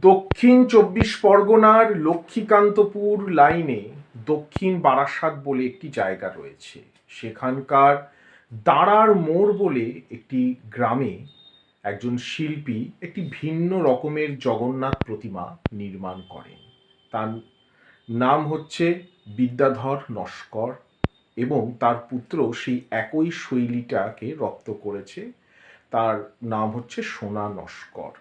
দক্ষিণ চব্বিশ পরগনার লক্ষ্মীকান্তপুর লাইনে দক্ষিণ বারাসাত বলে একটি জায়গা রয়েছে। সেখানকার দাঁড়ার মোড় বলে একটি গ্রামে একজন শিল্পী একটি ভিন্ন রকমের জগন্নাথ প্রতিমা নির্মাণ করেন। তার নাম হচ্ছে বিদ্যাধর নস্কর এবং তার পুত্র সেই একই শৈলীটাকে রপ্ত করেছে। তার নাম হচ্ছে সোনা নস্কর।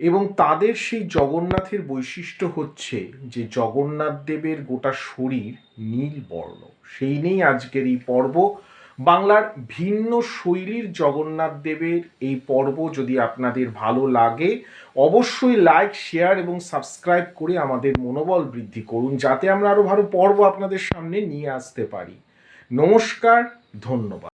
এবং তাদের সেই জগন্নাথের বৈশিষ্ট্য হচ্ছে যে জগন্নাথ দেবের গোটা শরীর নীল বর্ণ। সেই নেই আজকের এই পর্ব। বাংলার ভিন্ন শৈলীর জগন্নাথ দেবের এই পর্ব যদি আপনাদের ভালো লাগে, অবশ্যই লাইক শেয়ার এবং সাবস্ক্রাইব করে আমাদের মনোবল বৃদ্ধি করুন, যাতে আমরা আরও ভালো পর্ব আপনাদের সামনে নিয়ে আসতে পারি। নমস্কার, ধন্যবাদ।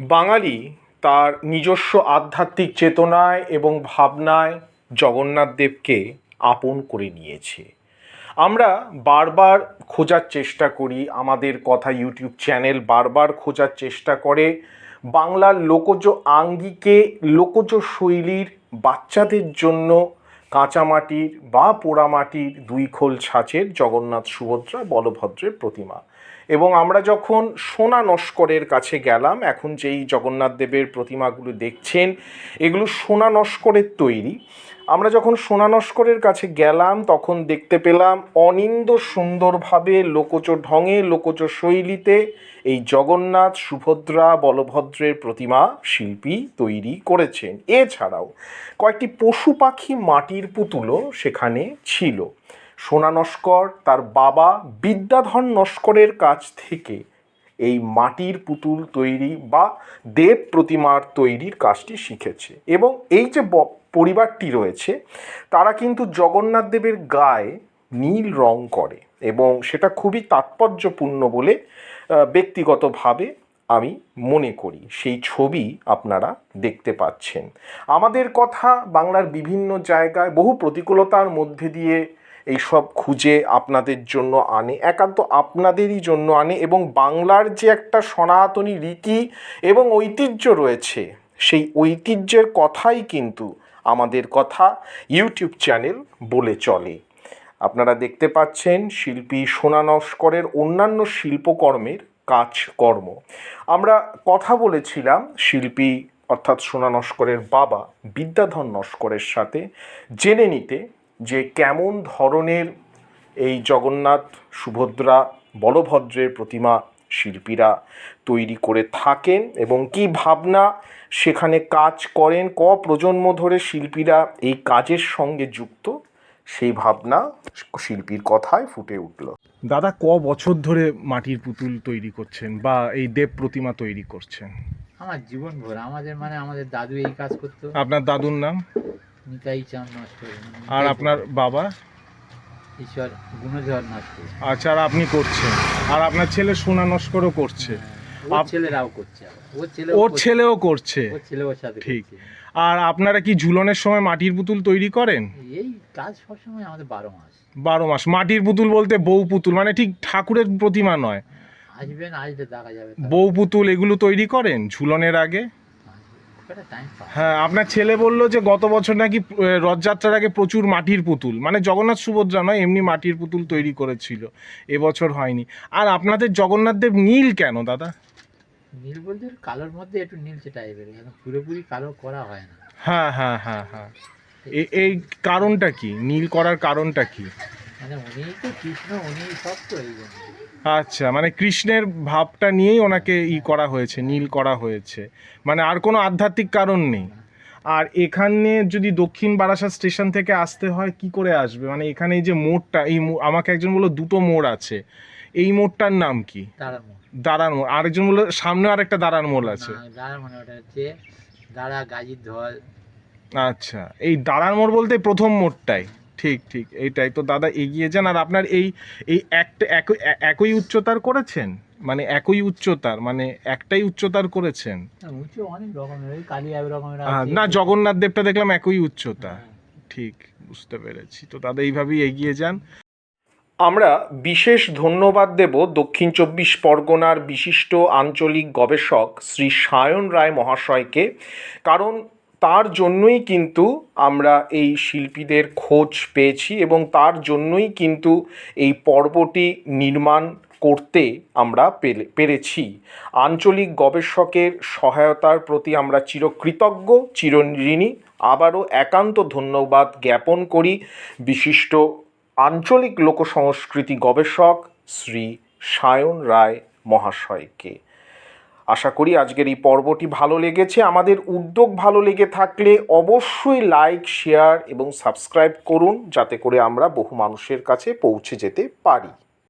বাঙালি তার নিজস্ব আধ্যাত্মিক চেতনায় এবং ভাবনায় জগন্নাথ দেবকে আপন করে নিয়েছে। আমরা বারবার খোঁজার চেষ্টা করি, আমাদের কথা ইউটিউব চ্যানেল বারবার খোঁজার চেষ্টা করে। বাংলার লোকজ আঙ্গিকে, লোকজ শৈলীর বাচ্চাদের জন্য কাঁচামাটির বা পোড়ামাটির দুই খোল ছাঁচের জগন্নাথ সুভদ্রা বলভদ্রের প্রতিমা। এবং আমরা যখন সোনা নস্করের কাছে গেলাম, এখন যেই জগন্নাথ দেবের প্রতিমাগুলো দেখছেন, এগুলো সোনা নস্করের তৈরি। আমরা যখন সোনা নস্করের কাছে গেলাম, তখন দেখতে পেলাম অনিন্দ সুন্দরভাবে লোকজ ঢঙে, লোকজ শৈলীতে এই জগন্নাথ সুভদ্রা বলভদ্রের প্রতিমা শিল্পী তৈরি করেছেন। এছাড়াও কয়েকটি পশু পাখি মাটির পুতুলও সেখানে ছিল। সোনা নস্কর, তার বাবা বিদ্যাধর নস্করের কাছ থেকে এই মাটির পুতুল তৈরি বা দেব প্রতিমার তৈরির কাজটি শিখেছে। এবং এই যে পরিবারটি রয়েছে, তারা কিন্তু জগন্নাথ দেবের গায়ে নীল রং করে এবং সেটা খুবই তাৎপর্যপূর্ণ বলে ব্যক্তিগতভাবে আমি মনে করি। সেই ছবি আপনারা দেখতে পাচ্ছেন। আমাদের কথা বাংলার বিভিন্ন জায়গায় বহু প্রতিকূলতার মধ্যে দিয়ে এইসব খুঁজে আপনাদের জন্য আনে, একান্ত আপনাদেরই জন্য আনে এবং বাংলার যে একটা সনাতনী রীতি এবং ঐতিহ্য রয়েছে, সেই ঐতিহ্যের কথাই কিন্তু আমাদের কথা ইউটিউব চ্যানেল বলে চলে। আপনারা দেখতে পাচ্ছেন শিল্পী সোনা নস্করের অন্যান্য শিল্পকর্মের কাজকর্ম। আমরা কথা বলেছিলাম শিল্পী অর্থাৎ সোনা নস্করের বাবা বিদ্যাধর নস্করের সাথে জেনে নিতে যে কেমন ধরনের এই জগন্নাথ সুভদ্রা বলভদ্রের প্রতিমা শিল্পীরা তৈরি করে থাকেন এবং কি ভাবনা সেখানে কাজ করেন ক প্রজন্ম ধরে শিল্পীরা এই কাজের সঙ্গে যুক্ত সেই ভাবনা শিল্পীর কথায় ফুটে উঠল। দাদা ক বছর ধরে মাটির পুতুল তৈরি করছেন বা এই দেব প্রতিমা তৈরি করছেন? আমার জীবন ভর আমাদের মানে আমাদের দাদু এই কাজ করতো। আপনার দাদুর নাম? নিতাই চাঁদ নষ্ট আর আপনার বাবা? ঈশ্বর গুণধর নষ্ট আচ্ছা আর আপনি করছেন? আর আপনার ছেলে সোনা নস্করও করছে। আপ- ছেলেরাও করছে ওর ছেলেও করছে। ঠিক। আর আপনারা কি ঝুলনের সময় মাটির পুতুল তৈরি করেন? এই কাজ সবসময় আমাদের বারো মাস। বারো মাস। মাটির পুতুল বলতে বউ পুতুল মানে ঠিক ঠাকুরের প্রতিমা নয়। আসবেন আসলে দেখা যাবে। বউ পুতুল এগুলো তৈরি করেন ঝুলনের আগে? হ্যাঁ আপনার ছেলে বলল যে গত বছর নাকি রথযাত্রার আগে প্রচুর মাটির পুতুল। মানে জগন্নাথ সুভদ্রা নয় এমনি মাটির পুতুল তৈরি করেছিল। এবছর হয়নি। আর আপনাদের জগন্নাথ দেব নীল কেন দাদা? নীল বলতে কালোর মধ্যে একটু নীলচে টাইপের পুরোপুরি কালো করা হয় না। হ্যাঁ হ্যাঁ হ্যাঁ হ্যাঁ। এই কারণটা কি? নীল করার কারণটা কি? মানে উনি তো কৃষ্ণ উনি সব তো এই জন্য আচ্ছা মানে কৃষ্ণের ভাবটা নিয়েই ওনাকে ই করা হয়েছে নীল করা হয়েছে। মানে আর কোনো আধ্যাত্মিক কারণ নেই। আর এখানে যদি দক্ষিণ বারাসাত স্টেশন থেকে আসতে হয় কি করে আসবে? মানে এখানে এই যে মোড়টা এই আমাকে একজন বলল দুটো মোড় আছে। এই মোড়টার নাম কি? দাঁড়ান মোড় আরেকজন বলল সামনে আরেকটা দাঁড়ান মোড় আছে আচ্ছা এই দাঁড়ান মোড় বলতে প্রথম মোড়টাই। ঠিক ঠিক এইটাই। তো দাদা এগিয়ে যান আর আপনার এই এই একটা একই একই উচ্চতার করেছেন? মানে একই উচ্চতার মানে একটাই উচ্চতার করেছেন। না জগন্নাথ দেবটা দেখলাম একই উচ্চতা। ঠিক বুঝতে পেরেছি। তো দাদা এইভাবেই এগিয়ে যান। আমরা বিশেষ ধন্যবাদ দেব দক্ষিণ চব্বিশ পরগনার বিশিষ্ট আঞ্চলিক গবেষক শ্রী সায়ন রায় মহাশয়কে কারণ তার জন্যই কিন্তু আমরা এই শিল্পীদের খোঁজ পেয়েছি এবং তার জন্যই কিন্তু এই পর্বটি নির্মাণ করতে আমরা পেরেছি। আঞ্চলিক গবেষকের সহায়তার প্রতি আমরা চিরকৃতজ্ঞ, চিরঋণী। আবারও একান্ত ধন্যবাদ জ্ঞাপন করি বিশিষ্ট আঞ্চলিক লোকসংস্কৃতি গবেষক শ্রী সায়ন রায় মহাশয়কে। আশা করি আজকের এই পর্বটি ভালো লেগেছে। আমাদের উদ্যোগ ভালো লেগে থাকলে অবশ্যই লাইক শেয়ার এবং সাবস্ক্রাইব করুন, যাতে করে আমরা বহু মানুষের কাছে পৌঁছে যেতে পারি।